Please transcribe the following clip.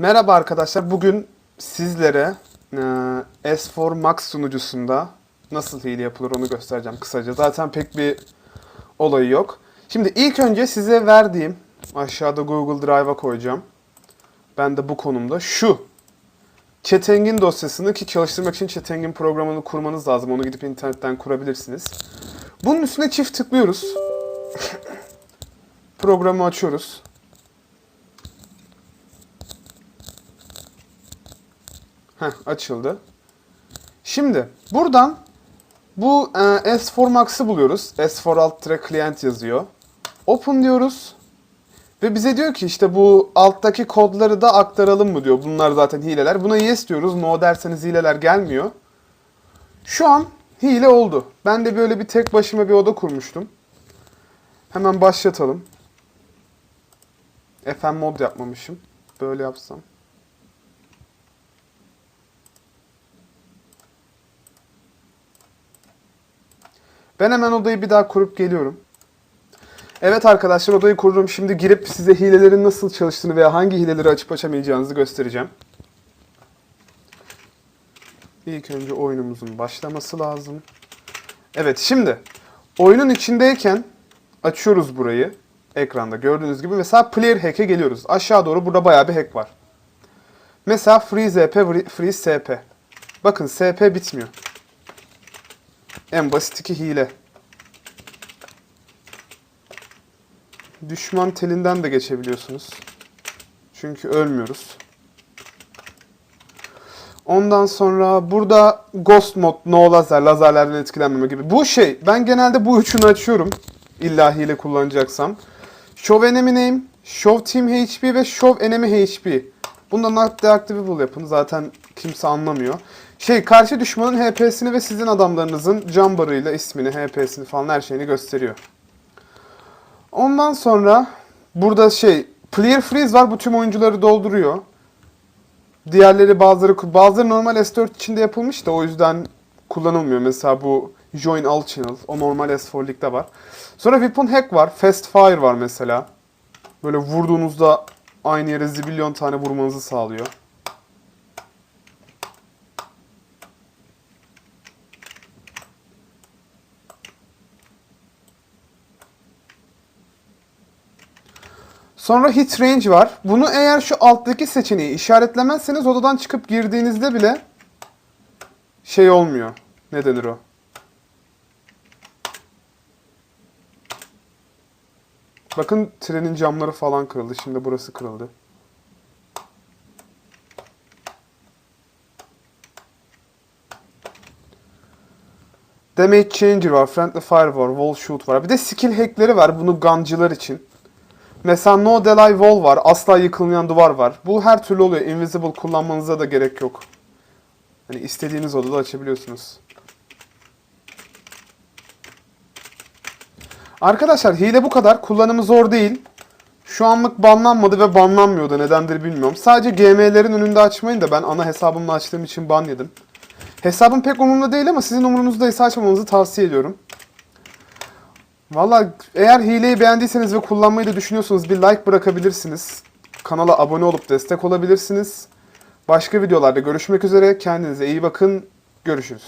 Merhaba arkadaşlar. Bugün sizlere e, S4 Max sunucusunda nasıl hile yapılır onu göstereceğim kısaca. Zaten pek bir olayı yok. Şimdi ilk önce size verdiğim aşağıda Google Drive'a koyacağım. Ben de bu konumda şu Chatengin dosyasını ki çalıştırmak için Chatengin programını kurmanız lazım. Onu gidip internetten kurabilirsiniz. Bunun üstüne çift tıklıyoruz. Programı açıyoruz. Heh, açıldı. Şimdi buradan bu e, S4 Max'ı buluyoruz. S4 alt client yazıyor. Open diyoruz. Ve bize diyor ki işte bu alttaki kodları da aktaralım mı diyor. Bunlar zaten hileler. Buna yes diyoruz. No derseniz hileler gelmiyor. Şu an hile oldu. Ben de böyle bir tek başıma bir oda kurmuştum. Hemen başlatalım. FM mod yapmamışım. Böyle yapsam. Ben hemen odayı bir daha kurup geliyorum. Evet arkadaşlar odayı kurdum. Şimdi girip size hilelerin nasıl çalıştığını veya hangi hileleri açıp açamayacağınızı göstereceğim. İlk önce oyunumuzun başlaması lazım. Evet şimdi oyunun içindeyken açıyoruz burayı. Ekranda gördüğünüz gibi. Mesela player hack'e geliyoruz. Aşağı doğru burada bayağı bir hack var. Mesela freeze EP, freeze SP. Bakın SP bitmiyor. En basit iki hile. Düşman telinden de geçebiliyorsunuz. Çünkü ölmüyoruz. Ondan sonra burada Ghost Mod, No Lazer, lazerlerden etkilenmeme gibi. Bu şey, ben genelde bu üçünü açıyorum. İlla hile kullanacaksam. Show Enemy Name, Show Team HP ve Show Enemy HP. Bundan not deactivable yapın. Zaten kimse anlamıyor. Şey, karşı düşmanın HP'sini ve sizin adamlarınızın cam barıyla ismini, HP'sini falan her şeyini gösteriyor. Ondan sonra burada şey Clear Freeze var. Bu tüm oyuncuları dolduruyor. Diğerleri bazıları bazıları normal S4 içinde yapılmış da o yüzden kullanılmıyor. Mesela bu Join All Channel o normal S4 ligde var. Sonra Weapon Hack var. Fast Fire var mesela. Böyle vurduğunuzda aynı yere zibilyon tane vurmanızı sağlıyor. Sonra hit range var. Bunu eğer şu alttaki seçeneği işaretlemezseniz odadan çıkıp girdiğinizde bile şey olmuyor. Ne denir o? Bakın trenin camları falan kırıldı. Şimdi burası kırıldı. Damage Changer var, Friendly Fire var, Wall Shoot var. Bir de skill hackleri var. Bunu guncılar için. Mesela No Delay Wall var. Asla yıkılmayan duvar var. Bu her türlü oluyor. Invisible kullanmanıza da gerek yok. Hani istediğiniz odada açabiliyorsunuz. Arkadaşlar hile bu kadar. Kullanımı zor değil. Şu anlık banlanmadı ve banlanmıyor da nedendir bilmiyorum. Sadece GM'lerin önünde açmayın da ben ana hesabımla açtığım için ban yedim. Hesabım pek umurumda değil ama sizin umurunuzdaysa açmamanızı tavsiye ediyorum. Valla eğer hileyi beğendiyseniz ve kullanmayı da düşünüyorsanız bir like bırakabilirsiniz. Kanala abone olup destek olabilirsiniz. Başka videolarda görüşmek üzere. Kendinize iyi bakın. Görüşürüz.